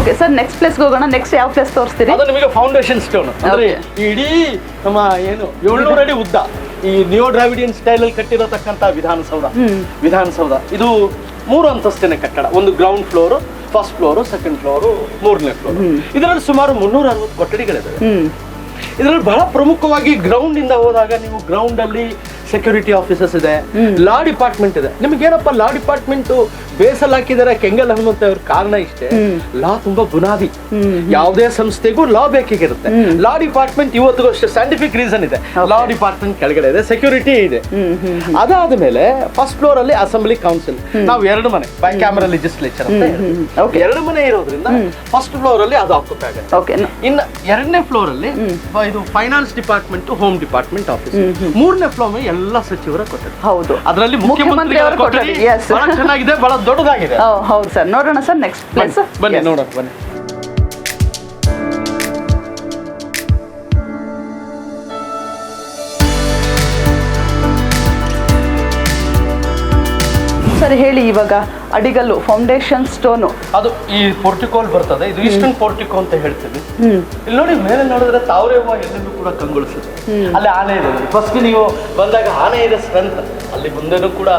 Okay sir next ಪ್ಲೇಸ್ಗೆ ಹೋಗೋಣ next ಯಾವ ಪ್ಲೇಸ್ ತೋರಿಸ್ತೀರಿ? ಅದು ನಿಮಗೆ ಫೌಂಡೇಶನ್ ಸ್ಟೋನ್ ಅಂದ್ರೆ ಇಡೀ ನಮ್ಮ ಏನು ಏಳ್ನೂರು ಅಡಿ ಉದ್ದ ಈ ನಿಯೋ ಡ್ರಾವಿಡಿಯನ್ ಸ್ಟೈಲ್ ಅಲ್ಲಿ ಕಟ್ಟಿರತಕ್ಕಂತ ವಿಧಾನಸೌಧ. ವಿಧಾನಸೌಧ. ಇದು ಮೂರು ಅಂತಸ್ತಿನ ಕಟ್ಟಡ. ಒಂದು ground floor first floor second floor ಮೂರನೇ ಫ್ಲೋರ್ ಇದರಲ್ಲಿ ಸುಮಾರು ಮುನ್ನೂರ ಅರವತ್ತು ಕೊಠಡಿಗಳಿದೆ ಇದರಲ್ಲಿ ಬಹಳ ಪ್ರಮುಖವಾಗಿ ಗ್ರೌಂಡ್ ಇಂದ ಹೋದಾಗ ನೀವು ಗ್ರೌಂಡ್ ಅಲ್ಲಿ ಸೆಕ್ಯೂರಿಟಿ ಆಫೀಸರ್ಸ್ ಇದೆ ಲಾ ಡಿಪಾರ್ಟ್ಮೆಂಟ್ ಇದೆ. ನಿಮ್ಗೇನಪ್ಪ ಲಾ ಡಿಪಾರ್ಟ್ಮೆಂಟ್ ಬೇಸಲ್ ಹಾಕಿದಾರೆ ಕೆಂಗಲ್ ಹನುಮಂತ ಅವ್ರ ಕಾರಣ ಇಷ್ಟೇ. ಲಾ ತುಂಬಾ ಬುನಾದಿ. ಯಾವುದೇ ಸಂಸ್ಥೆಗೂ ಲಾ ಬೇಕಾಗಿರುತ್ತೆ. ಲಾ ಡಿಪಾರ್ಟ್ಮೆಂಟ್ ಇವತ್ತಿಗೂ ಅಷ್ಟೇ ಸೈಂಟಿಫಿಕ್ ರೀಸನ್ ಇದೆ. ಲಾ ಡಿಪಾರ್ಟ್ಮೆಂಟ್ ಕೆಳಗಡೆ ಇದೆ ಸೆಕ್ಯೂರಿಟಿ ಇದೆ. ಅದಾದ ಮೇಲೆ ಫಸ್ಟ್ ಫ್ಲೋರ್ ಅಲ್ಲಿ ಅಸೆಂಬ್ಲಿ ಕೌನ್ಸಿಲ್ ನಾವು ಎರಡು ಮನೆ ಬೈ ಕ್ಯಾಮರಾ ಲೆಜಿಸ್ಲೇಚರ್ ಅಂತ ಎರಡು ಮನೆ ಇರೋದ್ರಿಂದ ಫಸ್ಟ್ ಫ್ಲೋರ್ ಅಲ್ಲಿ ಅದು ಆಕ್ಯುಪೈ ಆಗುತ್ತೆ. ಇನ್ನು ಎರಡನೇ ಫ್ಲೋರ್ ಅಲ್ಲಿ ಇದು finance department home department office ಮೂರನೇ ಫ್ಲೋರ್ ಎಲ್ಲ ಸಚಿವರ ಕೊಟ್ಟರು ಹೌದು. ಅದರಲ್ಲಿ ಮುಖ್ಯಮಂತ್ರಿ ಚೆನ್ನಾಗಿದೆ ಬಹಳ ದೊಡ್ಡದಾಗಿದೆ. ಹೌದು ಸರ್ ನೋಡೋಣ ಸರ್ ನೆಕ್ಸ್ಟ್ ಪ್ಲೇಸ್ ಬನ್ನಿ, ಬನ್ನಿ ನೋಡೋಣ ಬನ್ನಿ. ಸರ್ ಹೇಳಿ ಇವಾಗ ಅಡಿಗಲ್ಲು ಫೌಂಡೇಶನ್ ಸ್ಟೋನು ಅದು ಈ ಪೋರ್ಟಿಕೋಲ್ ಬರ್ತದೆ. ಇದು ಈಸ್ಟರ್ನ್ ಪೋರ್ಟಿಕೋ ಅಂತ ಹೇಳ್ತೀವಿ. ಇಲ್ಲಿ ನೋಡಿ ಮೇಲೆ ನೋಡಿದ್ರೆ ತಾವರೆ ಹೂವ ಎಲ್ಲೆಲ್ಲೂ ಕೂಡ ಕಂಗೊಳಿಸುತ್ತೆ. ಅಲ್ಲಿ ಆನೆ ಇದೆ. ಫಸ್ಟ್ ನೀವು ಬಂದಾಗ ಆನೆ ಇದೆ ಸ್ಟ್ರೆಂತ್ ಅಲ್ಲಿ ಮುಂದೆನೂ ಕೂಡ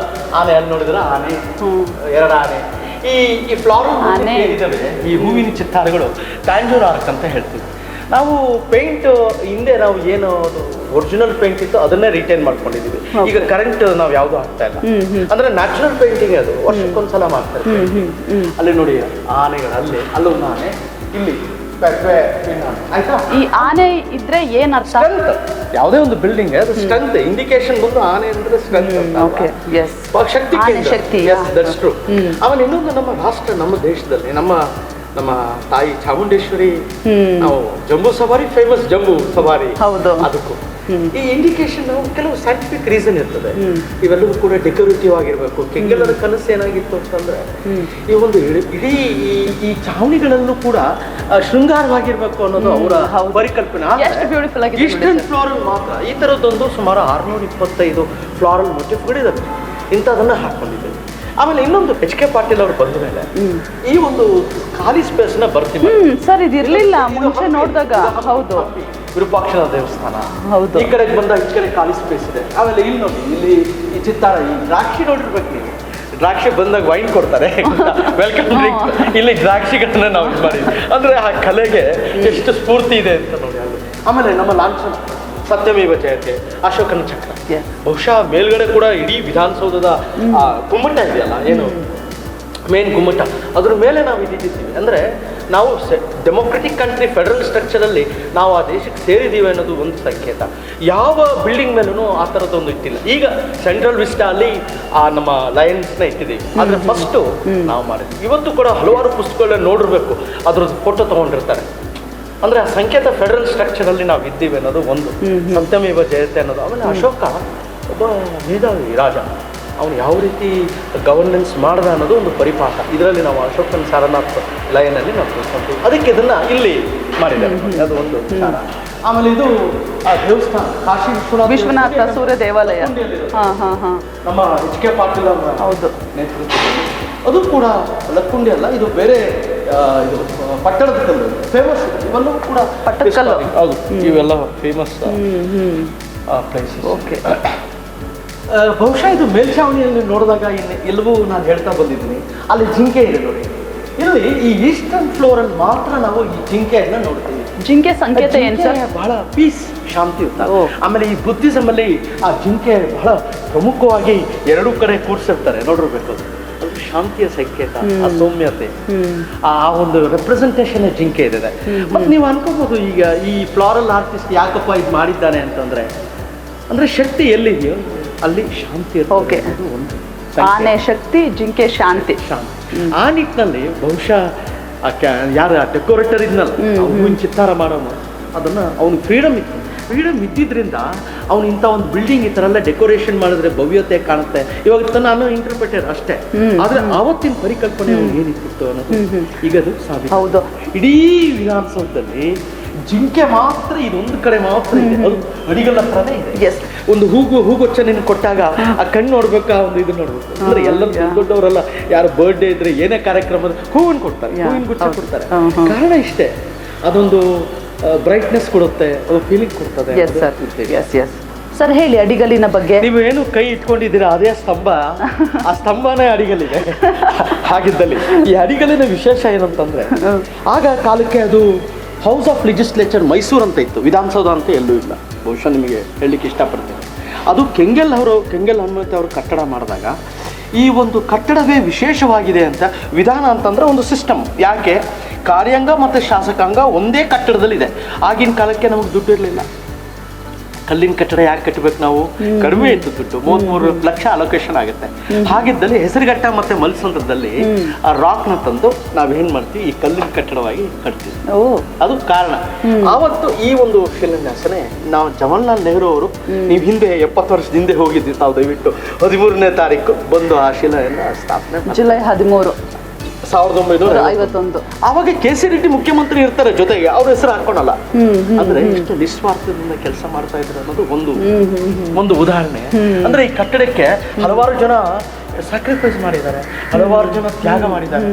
ಆನೆ ಅಲ್ಲಿ ನೋಡಿದ್ರೆ ಆನೆ ಎರಡು ಆನೆ. ಈ ಈ ಫ್ಲವರ್ ಆನೆ. ಇದಾವೆ ಈ ಹೂವಿನ ಚಿತ್ತಾರಗಳು ಟ್ಯಾಂಜೂರ್ ಆರ್ಕ್ ಅಂತ ಹೇಳ್ತೀವಿ. ನಾವು ಪೇಂಟ್ ಹಿಂದೆ ನಾವು ಏನು ಒರಿಜಿನಲ್ ಪೇಂಟ್ ಇತ್ತು ಅದನ್ನೇ ರಿಟೈನ್ ಮಾಡ್ಕೊಂಡಿದೀವಿ. ಈಗ ಕರೆಂಟ್ ನಾವು ಯಾವುದು ಹಾಕ್ತಾ ಇಲ್ಲ. ಅಂದ್ರೆ ನ್ಯಾಚುರಲ್ ಪೇಂಟಿಂಗ್ ಅದು ವರ್ಷಕ್ಕೊಂದ್ಸಲ ಮಾಡ್ತಾರೆ ಅಲ್ಲಿ ನೋಡಿ ಆನೆಗಳು ಅಲ್ಲಿ ಅಲ್ಲೊಂದು ಆನೆ ಇಲ್ಲಿ ಈ ಆನೆ ಇದ್ರೆ ಏನ್ ಅರ್ಥ? ಯಾವುದೇ ಒಂದು ಬಿಲ್ಡಿಂಗ್ ಅದು ಸ್ಟ್ರೆಂತ್ ಇಂಡಿಕೇಶನ್ ಬಂದು ಆನೆ ಅಂದ್ರೆ ಸ್ಟ್ರೆಂತ್ ಶಕ್ತಿ ಶಕ್ತಿ, true. ಆಮೇಲೆ ಇನ್ನೊಂದು ನಮ್ಮ ರಾಷ್ಟ್ರ ನಮ್ಮ ದೇಶದಲ್ಲಿ ನಮ್ಮ ನಮ್ಮ ತಾಯಿ ಚಾಮುಂಡೇಶ್ವರಿ ನಾವು ಜಂಬೂ ಸವಾರಿ ಫೇಮಸ್ ಜಂಬೂ ಸವಾರಿ. ಹೌದು. ಅದಕ್ಕೂ. ಈ ಇಂಡಿಕೇಶನ್ ಕೆಲವು ಸೈಂಟಿಫಿಕ್ ರೀಸನ್ ಇರ್ತದೆ. ಇವೆಲ್ಲವೂ ಕೂಡ ಡೆಕೋರೇಟಿವ್ ಆಗಿರ್ಬೇಕು. ಕೆಂಗಲರ ಕನಸು ಏನಾಗಿತ್ತು ಅಂತಂದ್ರೆ ಈ ಒಂದು ಇಡೀ ಈ- ಚಾವಣಿಗಳಲ್ಲೂ ಕೂಡ ಶೃಂಗಾರವಾಗಿರ್ಬೇಕು ಅನ್ನೋದು ಅವರ. ಪರಿಕಲ್ಪನೆ. ಈಸ್ಟರ್ನ್ ಫ್ಲೋರಲ್ ಮಾತ್ರ ಈ ತರದೊಂದು ಸುಮಾರು ಆರ್ನೂರ ಇಪ್ಪತ್ತೈದು ಫ್ಲಾರಲ್ ಮೋಟಿಫ್ಗಳಿದ್ದಾವೆ ಇಂಥದನ್ನ ಹಾಕೊಂಡಿದ್ದೇವೆ ಆಮೇಲೆ ಇನ್ನೊಂದು ಎಚ್ ಕೆ ಪಾಟೀಲ್ ಅವರು ಬಂದ ಮೇಲೆ ಈ ಒಂದು ಖಾಲಿ ಸ್ಪೇಸ್ನ ಬರ್ತೀವಿ ಸರ್ ಇದು ಇರ್ಲಿಲ್ಲ ಮುಂಚೆ ನೋಡಿದಾಗ ಹೌದು. ವಿರೂಪಾಕ್ಷರ ದೇವಸ್ಥಾನ. ಹೌದು. ಈ ಕಡೆಗೆ ಬಂದ ಈ ಕಡೆ ಖಾಲಿ ಸ್ಪೇಸ್ ಇದೆ. ಆಮೇಲೆ ಇಲ್ಲಿ ನೋಡಿ ಇಲ್ಲಿ ಈ ಚಿತ್ತಾರ ಈ ದ್ರಾಕ್ಷಿ ನೋಡಿರ್ಬೇಕು ನೀವು. ದ್ರಾಕ್ಷಿ ಬಂದಾಗ ವೈನ್ ಕೊಡ್ತಾರೆ. ವೆಲ್ಕಮ್ ಡ್ರಿಂಕ್ ಇಲ್ಲಿ ದ್ರಾಕ್ಷಿಗಳನ್ನ ನಾವು ಇದು ಮಾಡಿದ್ವಿ ಅಂದ್ರೆ ಆ ಕಲೆಗೆ ಎಷ್ಟು ಸ್ಫೂರ್ತಿ ಇದೆ ಅಂತ ನೋಡಿ ಆಮೇಲೆ ನಮ್ಮ ಲಾಂಛನ ಸತ್ಯಮೇವ ಜಯತೆ ಅಶೋಕನ ಚಕ್ರ. Yes. ಬಹುಶಃ ಮೇಲ್ಗಡೆ ಕೂಡ ಇಡೀ ವಿಧಾನಸೌಧದ ಆ ಗುಮ್ಮಟ ಇದೆಯಲ್ಲ ಏನು? ಮೇನ್ ಗುಮ್ಮಟ. ಅದ್ರ ಮೇಲೆ ನಾವು ಇದ್ದಿದ್ದೀವಿ ಅಂದರೆ ನಾವು ಡೆಮೊಕ್ರೆಟಿಕ್ ಕಂಟ್ರಿ ಫೆಡರಲ್ ಸ್ಟ್ರಕ್ಚರಲ್ಲಿ ನಾವು ಆ ದೇಶಕ್ಕೆ ಸೇರಿದ್ದೀವಿ ಅನ್ನೋದು ಒಂದು ಸಂಕೇತ. ಯಾವ ಬಿಲ್ಡಿಂಗ್ ಮೇಲೂ ಆ ಥರದ್ದೊಂದು ಇಟ್ಟಿಲ್ಲ. ಈಗ ಸೆಂಟ್ರಲ್ ವಿಸ್ಟಾ ಅಲ್ಲಿ ಆ ನಮ್ಮ ಲಯನ್ಸ್ನ ಇಟ್ಟಿದ್ದೀವಿ. ಆದರೆ ಫಸ್ಟು ನಾವು ಮಾಡಿದ್ವಿ. ಇವತ್ತು ಕೂಡ ಹಲವಾರು ಪುಸ್ತಕಗಳನ್ನ ನೋಡಿರ್ಬೇಕು. ಅದ್ರದ್ದು ಫೋಟೋ ತೊಗೊಂಡಿರ್ತಾರೆ. ಅಂದ್ರೆ ಆ ಸಂಕೇತ ಫೆಡರಲ್ ಸ್ಟ್ರಕ್ಚರಲ್ಲಿ ನಾವು ಇದ್ದೀವಿ ಅನ್ನೋದು ಒಂದು. ಸಂತಮೇವ ಜಯತೆ ಅನ್ನೋದು. ಆಮೇಲೆ ಅಶೋಕ ಒಬ್ಬ ಮೇಧಾವಿ ರಾಜ. ಅವನು ಯಾವ ರೀತಿ ಗವರ್ನೆನ್ಸ್ ಮಾಡ್ದ ಅನ್ನೋದು ಒಂದು ಪರಿಪಾಠ. ಇದರಲ್ಲಿ ನಾವು ಅಶೋಕನ್ ಸಾರನಾಥ್ ಲಯನಲ್ಲಿ ನಾವು ತಿಳ್ಕೊಂತೀವಿ ಅದಕ್ಕೆ ಇದನ್ನ ಇಲ್ಲಿ ಮಾಡಿದ್ದಾರೆ. ಅದು ಒಂದು ಆಮೇಲೆ ಇದು ಆ ದೇವಸ್ಥಾನ ಕಾಶಿ ವಿಶ್ವನಾಥ ವಿಶ್ವನಾಥ ಸೂರ್ಯ ದೇವಾಲಯ. ಲಕ್ಕುಂಡಿಯಲ್ಲಿರೋದು. ಹಾ ಹಾ ಹಾ. ನಮ್ಮ ಎಚ್ ಕೆ ಪಾಟೀಲ್ ಅವರ ಹೌದು. ನೇತೃತ್ವದಲ್ಲಿ. ಅದು ಕೂಡ ಲಕ್ಕುಂಡಿ ಅಲ್ಲ ಇದು ಬೇರೆ ಇದು ಪಟ್ಟಣದ ಕಲ್ಲು. ಫೇಮಸ್ ಇವೆಲ್ಲವೂ ಕೂಡ ಪಟ್ಟದಕಲ್ಲು. ಹೌದು ಇವೆಲ್ಲ ಫೇಮಸ್ ಪ್ಲೇಸಸ್ ಓಕೆ ಬಹುಶಃ ಇದು ಮೇಲ್ಛಾವಣಿಯಲ್ಲಿ ನೋಡಿದಾಗ ಇಲ್ಲಿ ಎಲ್ಲವೂ ನಾನು ಹೇಳ್ತಾ ಬಂದಿದ್ದೀನಿ. ಅಲ್ಲಿ ಜಿಂಕೆ ಇದೆ ನೋಡಿ. ಇಲ್ಲಿ ಈ ಈಸ್ಟರ್ನ್ ಫ್ಲೋರಲ್ಲಿ ಮಾತ್ರ ನಾವು ಈ ಜಿಂಕೆಯನ್ನ ನೋಡ್ತೀವಿ. ಜಿಂಕೆ ಸಂಕೇತ ಬಹಳ ಪೀಸ್ ಶಾಂತಿ. ಆಮೇಲೆ ಈ ಬುದ್ಧಿಸಮ್ ಅಲ್ಲಿ ಆ ಜಿಂಕೆ ಬಹಳ ಪ್ರಮುಖವಾಗಿ ಎರಡೂ ಕಡೆ ಕೂರಿಸಿರ್ತಾರೆ. ನೋಡಿರ್ಬೇಕು ಶಾಂತಿಯ ಸಂಕೇತ ಆ ಸೌಮ್ಯತೆ ಆ ಒಂದು ರೆಪ್ರೆಸೆಂಟೇಷನ್ ಜಿಂಕೆ ಇದೆ. ಮತ್ತೆ ನೀವು ಅನ್ಕೋಬಹುದು ಈಗ ಈ ಫ್ಲಾರಲ್ ಆರ್ಟಿಸ್ಟ್ ಯಾಕಪ್ಪ ಇದು ಮಾಡಿದ್ದಾನೆ ಅಂತಂದ್ರೆ ಅಂದ್ರೆ ಶಕ್ತಿ ಎಲ್ಲಿದೆಯೋ ಅಲ್ಲಿ ಶಾಂತಿ ಓಕೆ. ಒಂದು ಆನೆ ಶಕ್ತಿ ಜಿಂಕೆ ಶಾಂತಿ. ಶಾಂತಿ. ಆ ನಿಟ್ಟಿನಲ್ಲಿ ಬಹುಶಃ ಯಾರು ಡೆಕೋರೇಟರ್ ಇದ್ನಲ್ಲ ಮುಂಚಿತ್ತಾರ ಚಿತ್ತಾರ ಮಾಡೋನು. ಅದನ್ನ ಅವನು ಫ್ರೀಡಮ್ ಇತ್ತು. ಫ್ರೀಡಮ್ ಇದ್ದಿದ್ದರಿಂದ ಅವನು ಇಂಥ ಒಂದು ಬಿಲ್ಡಿಂಗ್ ಈ ಥರ ಎಲ್ಲ ಡೆಕೋರೇಷನ್ ಮಾಡಿದ್ರೆ ಭವ್ಯತೆ ಕಾಣುತ್ತೆ. ಇವಾಗ ತನ್ನ ನಾನು ಇಂಟರ್ಪ್ರಿಟೇರ್ ಅಷ್ಟೇ. ಆದ್ರೆ ಆವತ್ತಿನ ಪರಿಕಲ್ಪನೆ ಅವ್ನು ಏನಿತ್ತು ಅನ್ನೋದು ಈಗ ಅದು ಸಾಧ್ಯ. ಹೌದು. ಇಡೀ ವಿಧಾನಸೌಧದಲ್ಲಿ ಜಿಂಕೆ ಮಾತ್ರ ಇದೊಂದು ಕಡೆ ಮಾತ್ರ ಇದೆ. ಅದು ಅಡಿಗಲ್ಲ ಹತ್ರನೇ ಇದೆ. ಎಸ್ ಒಂದು ಹೂಗು ಹೂಗುಚ್ಚ ನಿನ್ ಕೊಟ್ಟಾಗ ಆ ಕಣ್ಣು ನೋಡ್ಬೇಕಾ ಒಂದು ಇದು ನೋಡ್ಬೇಕು. ಅಂದ್ರೆ ಎಲ್ಲ ದೊಡ್ಡವರೆಲ್ಲ ಯಾರು ಬರ್ಡೇ ಇದ್ರೆ ಏನೇ ಕಾರ್ಯಕ್ರಮ ಹೂವನ್ನು ಕೊಡ್ತಾರೆ ಹೂವಿನ ಗುಚ್ಚ ಕೊಡ್ತಾರೆ. ಕಾರಣ ಇಷ್ಟೇ. ಅದೊಂದು ಬ್ರೈಟ್ನೆಸ್ ಕೊಡುತ್ತೆ ಅದು ಫೀಲಿಂಗ್ ಕೊಡ್ತದೆ yes sir yes yes sir ಹೇಳಿ ಅಡಿಗಲ್ಲಿನ ಬಗ್ಗೆ. ನೀವು ಏನು ಕೈ ಇಟ್ಕೊಂಡಿದ್ದೀರಾ? ಅದೇ ಸ್ತಂಭ. ಆ ಸ್ತಂಭನೇ ಅಡಿಗಲ್ಲಿದೆ. ಹಾಗಿದ್ದಲ್ಲಿ. ಈ ಅಡಿಗಲ್ಲಿನ ವಿಶೇಷ ಏನಂತಂದ್ರೆ ಆಗ ಕಾಲಕ್ಕೆ ಅದು ಹೌಸ್ ಆಫ್ ಲೆಜಿಸ್ಲೇಚರ್ ಮೈಸೂರು ಅಂತ ಇತ್ತು. ವಿಧಾನಸೌಧ ಅಂತ ಎಲ್ಲೂ ಇಲ್ಲ. ಬಹುಶಃ ನಿಮಗೆ ಹೇಳಲಿಕ್ಕೆ ಇಷ್ಟಪಡ್ತೇನೆ. ಅದು ಕೆಂಗೆಲ್ ಅವರು ಕೆಂಗೆಲ್ ಹನುಮಂತ ಅವರು ಕಟ್ಟಡ ಮಾಡಿದಾಗ ಈ ಒಂದು ಕಟ್ಟಡವೇ ವಿಶೇಷವಾಗಿದೆ ಅಂತ ವಿಧಾನ ಅಂತಂದ್ರೆ ಒಂದು ಸಿಸ್ಟಮ್ ಯಾಕೆ? ಕಾರ್ಯಾಂಗ ಮತ್ತು ಶಾಸಕಾಂಗ ಒಂದೇ ಕಟ್ಟಡದಲ್ಲಿದೆ. ಆಗಿನ ಕಾಲಕ್ಕೆ ನಮಗೆ ದುಡ್ಡು ಇರಲಿಲ್ಲ. ಕಲ್ಲಿನ ಕಟ್ಟಡ ಯಾಕೆ ಕಟ್ಟಬೇಕು ನಾವು? ಕಡಿಮೆ ಇತ್ತು ದುಡ್ಡು. ಮೂವತ್ಮೂರು ಲಕ್ಷ ಅಲೋಕೇಶನ್ ಆಗುತ್ತೆ. ಹಾಗಿದ್ದಲ್ಲಿ ಹೆಸರುಘಟ್ಟ ಮತ್ತೆ ಮಲ್ಸಂದ್ರದಲ್ಲಿ ಆ ರಾಕ್ನ ತಂದು ನಾವೇನ್ ಮಾಡ್ತೀವಿ? ಈ ಕಲ್ಲಿನ ಕಟ್ಟಡವಾಗಿ ಕಟ್ತೀವಿ. ಅದು ಕಾರಣ. ಆವತ್ತು ಈ ಒಂದು ಶಿಲಾನ್ಯಾಸನೆ ನಾವು ಜವಾಹರ್ಲಾಲ್ ನೆಹರು ಅವರು ನೀವು ಹಿಂದೆ ಎಪ್ಪತ್ತು ವರ್ಷದ ಹಿಂದೆ ಹೋಗಿದ್ವಿ ತಾವು ದಯವಿಟ್ಟು. ಹದಿಮೂರನೇ ತಾರೀಕು ಬಂದು ಆ ಶಿಲೆಯನ್ನು ಸ್ಥಾಪನೆ ಜುಲೈ ಹದಿಮೂರು. ಸಾವಿರದ ಒಂಬೈನೂರ ಐವತ್ತೊಂದು ಅವಾಗ ಕೆ ಸಿ ರೆಡ್ಡಿ ಮುಖ್ಯಮಂತ್ರಿ ಇರ್ತಾರೆ ಜೊತೆಗೆ ಅವ್ರ ಹೆಸರು ಹಾಕೊಳಲ್ಲ ಅಂದ್ರೆ ಇಷ್ಟು ನಿಸ್ವಾರ್ಥದಿಂದ ಕೆಲಸ ಮಾಡ್ತಾ ಇದ್ರು ಅನ್ನೋದು ಒಂದು ಒಂದು ಉದಾಹರಣೆ. ಅಂದ್ರೆ ಈ ಕಟ್ಟಡಕ್ಕೆ ಹಲವಾರು ಜನ ಸ್ಯಾಕ್ರಿಫೈಸ್ ಮಾಡಿದ್ದಾರೆ. ಹಲವಾರು ಜನ ತ್ಯಾಗ ಮಾಡಿದ್ದಾರೆ.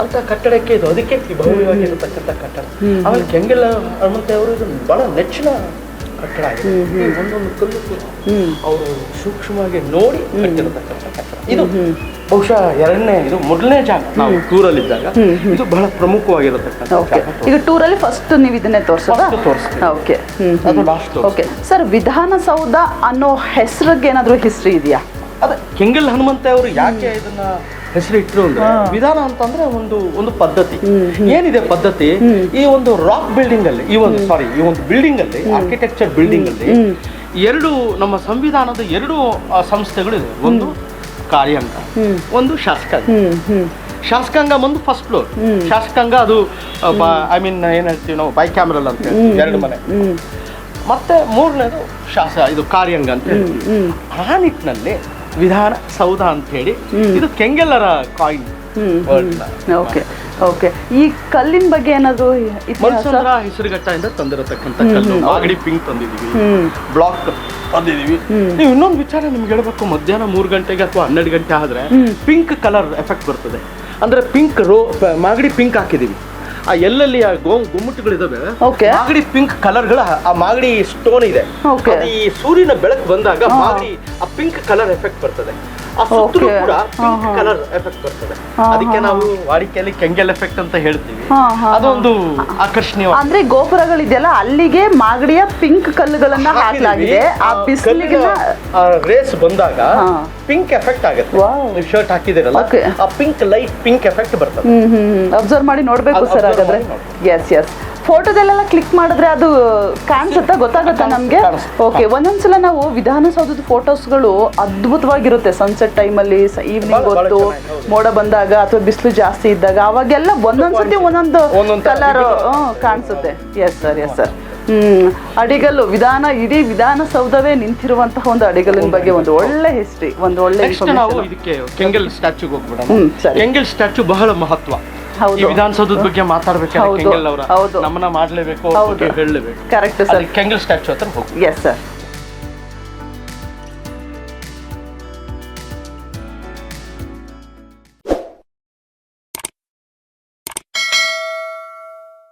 ಅಂತ ಕಟ್ಟಡಕ್ಕೆ ಇದು ಅದಕ್ಕೆ ಭವ್ಯವಾಗಿರತಕ್ಕಂಥ ಕಟ್ಟಡ. ಆಮೇಲೆ ಕೆಂಗೆಲ್ಲ ಹನುಮಂತೆ ಅವರು ಇದು ಬಹಳ ನೆಚ್ಚಿನ ಕಟ್ಟಡ ಈ ಒಂದೊಂದು ಕಲ್ಲು ಕೂಡ ಅವರು ಸೂಕ್ಷ್ಮವಾಗಿ ನೋಡಿ ಕಟ್ಟಿರತಕ್ಕಂಥ ಕಟ್ಟಡ. ಇದು ಬಹುಶಃ ಎರಡನೇ ಇದು ಮೊದಲನೇ ಜಾಗ. ನಾವು ಟೂರಲ್ಲಿದ್ದಾಗ ಇದು ಬಹಳ ಪ್ರಮುಖವಾಗಿರತಕ್ಕಂಥ ಈಗ ಟೂರಲ್ಲಿ ಫಸ್ಟ್ ನೀವು ಇದನ್ನೇ ತೋರಿಸೋದಾ. ಓಕೆ. ಓಕೆ. ಸರ್ ವಿಧಾನಸೌಧ ಅನ್ನೋ ಹೆಸರಿಗೆ ಏನಾದರೂ ಹಿಸ್ಟ್ರಿ ಇದೆಯಾ? ಅದೇ ಕೆಂಗಲ್ ಹನುಮಂತ ಅವರು ಯಾಕೆ ಇದನ್ನ ಹೆಸರು ಇಟ್ಟರು ಅಂದ್ರೆ ವಿಧಾನ ಅಂತಂದ್ರೆ ಒಂದು ಒಂದು ಪದ್ಧತಿ. ಏನಿದೆ ಪದ್ಧತಿ? ಈ ಒಂದು ರಾಕ್ ಬಿಲ್ಡಿಂಗ್ ಅಲ್ಲಿ ಈ ಒಂದು ಸಾರಿ ಈ ಒಂದು ಬಿಲ್ಡಿಂಗ್ ಅಲ್ಲಿ ಆರ್ಕಿಟೆಕ್ಚರ್ ಬಿಲ್ಡಿಂಗ್ ಅಲ್ಲಿ ಎರಡು ನಮ್ಮ ಸಂವಿಧಾನದ ಎರಡು ಸಂಸ್ಥೆಗಳು ಇದೆ ಒಂದು ಕಾರ್ಯಾಂಗ ಒಂದು ಶಾಸಕಾಂಗ. ಶಾಸಕಾಂಗ ಬಂದು ಫಸ್ಟ್ ಫ್ಲೋರ್ ಶಾಸಕಾಂಗ ಅದು ಐ ಮೀನ್ ಏನ್ ಹೇಳ್ತೀವಿ ನಾವು ಬೈ ಕ್ಯಾಮ್ರಲ್ ಅಂತ ಹೇಳ್ತೀವಿ, ಎರಡು ಮನೆ. ಮತ್ತೆ ಮೂರನೇದು ಶಾಸ ಇದು ಕಾರ್ಯಾಂಗ ಅಂತ ಹೇಳ್ತೀವಿ. ಆ ನಿಟ್ಟಿನಲ್ಲಿ ವಿಧಾನ ಸೌಧ ಅಂತ ಹೇಳಿ. ಇದು ಕೆಂಗೆಲ್ಲರ ಕಾಯಿನ್ ಓಕೆ ಓಕೆ ಈ ಕಲ್ಲಿನ ಬಗ್ಗೆ ಏನಾದರೂ ಮಲ್ಸಂದ್ರ ಹೆಸರುಘಟ್ಟದಿಂದ ತಂದಿರತಕ್ಕಂಥ ಕಲ್ಲು. ಮಾಗಡಿ ಪಿಂಕ್ ತಂದಿದೀವಿ ಹ್ಮ್. ಬ್ಲಾಕ್ ತಂದಿದೀವಿ ನೀವು ಇನ್ನೊಂದು ವಿಚಾರ ನಿಮ್ಗೆ ಹೇಳ್ಬೇಕು. ಮಧ್ಯಾಹ್ನ ಮೂರು ಗಂಟೆಗೆ ಅಥವಾ ಹನ್ನೆರಡು ಗಂಟೆ ಆದ್ರೆ ಪಿಂಕ್ ಕಲರ್ ಎಫೆಕ್ಟ್ ಬರ್ತದೆ. ಅಂದ್ರೆ ಪಿಂಕ್ ರೋ ಮಾಗಡಿ ಪಿಂಕ್ ಹಾಕಿದೀವಿ ಆ ಎಲ್ಲೆಲ್ಲಿ ಆ ಗೋ ಗುಮ್ಮಟಗಳಿದಾವೆ Okay. ಮಾಗಡಿ ಪಿಂಕ್ ಕಲರ್ಗಳ ಆ ಮಾಗಡಿ ಸ್ಟೋನ್ ಇದೆ Okay. ಅದು ಈ ಸೂರ್ಯನ ಬೆಳಕು ಬಂದಾಗ ಮಾಗಡಿ ಆ ಪಿಂಕ್ ಕಲರ್ ಎಫೆಕ್ಟ್ ಬರ್ತದೆ ಆ ಸುತ್ತಲೂ ಕೂಡ ಪಿಂಕ್ ಹಾ, ಹಾ. ಕಲರ್ ಎಫೆಕ್ಟ್ ಬರ್ತದೆ. ಅದಕ್ಕೆ ನಾವು ವಾಡಿಕೆಯಲ್ಲಿ ಕೆಂಗಲ್ ಎಫೆಕ್ಟ್ ಅಂತ ಹೇಳ್ತೀವಿ. ಅದೊಂದು ಆಕರ್ಷಣೀಯ ಅಂದ್ರೆ ಗೋಪುರಗಳಿದೆಯಲ್ಲ ಅಲ್ಲಿಗೆ ಮಾಗಡಿಯ ಪಿಂಕ್ ಕಲ್ಲುಗಳನ್ನ ಹಾಕಲಾಗಿದೆ. ಆ ಬಿಸಿಲಿಗೆ ರೇಸ್ ಬಂದಾಗ ಪಿಂಕ್ ಎಫೆಕ್ಟ್ ಆಗುತ್ತೆ. ನೀವು ಶರ್ಟ್ ಹಾಕಿದಿರಲ್ಲ ಆ ಪಿಂಕ್ ಲೈಟ್ ಪಿಂಕ್ ಎಫೆಕ್ಟ್ ಬರ್ತದೆ. ಹ್ಮ್ ಹ್ಮ್ ಅಬ್ಸರ್ವ್ ಮಾಡಿ ನೋಡ್ಬೇಕು ಸರ್ ಹಾಗಾದ್ರೆ. ಎಸ್ ಎಸ್ ಫೋಟೋದಲ್ಲೆಲ್ಲ ಕ್ಲಿಕ್ ಮಾಡಿದ್ರೆ ಅದು ಕಾಣಿಸುತ್ತಾ? ಗೊತ್ತಾಗುತ್ತಾ ನಮಗೆ. ಓಕೆ ಒಂದೊಂದ್ಸಲ ನಾವು ವಿಧಾನಸೌಧದ ಫೋಟೋಸ್ಗಳು ಅದ್ಭುತವಾಗಿರುತ್ತೆ. ಸನ್ಸೆಟ್ ಟೈಮಲ್ಲಿ ಈವ್ನಿಂಗ್ ಹೊತ್ತು ಮೋಡ ಬಂದಾಗ ಅಥವಾ ಬಿಸಿಲು ಜಾಸ್ತಿ ಇದ್ದಾಗ ಅವಾಗೆಲ್ಲ ಒಂದೊಂದ್ಸತಿ ಒಂದೊಂದು ಕಲರ್ ಕಾಣಿಸುತ್ತೆ. Yes sir yes sir hmm ಅಡಿಗಲ್ಲು ವಿಧಾನ ಇಡೀ ವಿಧಾನಸೌಧವೇ ನಿಂತಿರುವಂತಹ ಒಂದು ಅಡಿಗಲ್ಲಿನ ಬಗ್ಗೆ ಒಂದು ಒಳ್ಳೆ ಹಿಸ್ಟ್ರಿ ಒಂದು ಒಳ್ಳೆ ನಾವು ಇದಕ್ಕೆ ಕೆಂಗಲ್ ಸ್ಟ್ಯಾಚ್ಯೂಗೆ ಹೋಗ್ಬಿಡೋಣ. ಹ್ಮ್, ಸರಿ. ಕೆಂಗಲ್ ಸ್ಟ್ಯಾಚ್ಯೂ ಬಹಳ ಮಹತ್ವ. ಈ ವಿಧಾನಸೌಧದ ಬಗ್ಗೆ ಮಾತಾಡ್ಬೇಕು ಹೌದು, ಕೆಂಗಲ್ ಅವರ. ನಮ್ಮನ್ನ ಮಾಡ್ಲೇಬೇಕು ಹೇಳಲೇಬೇಕು. Correct sir. ಕೆಂಗಲ್ ಸ್ಟ್ಯಾಚ್ಯೂ ಹತ್ರ ಹೋಗಿ ಎಸ್ ಸರ್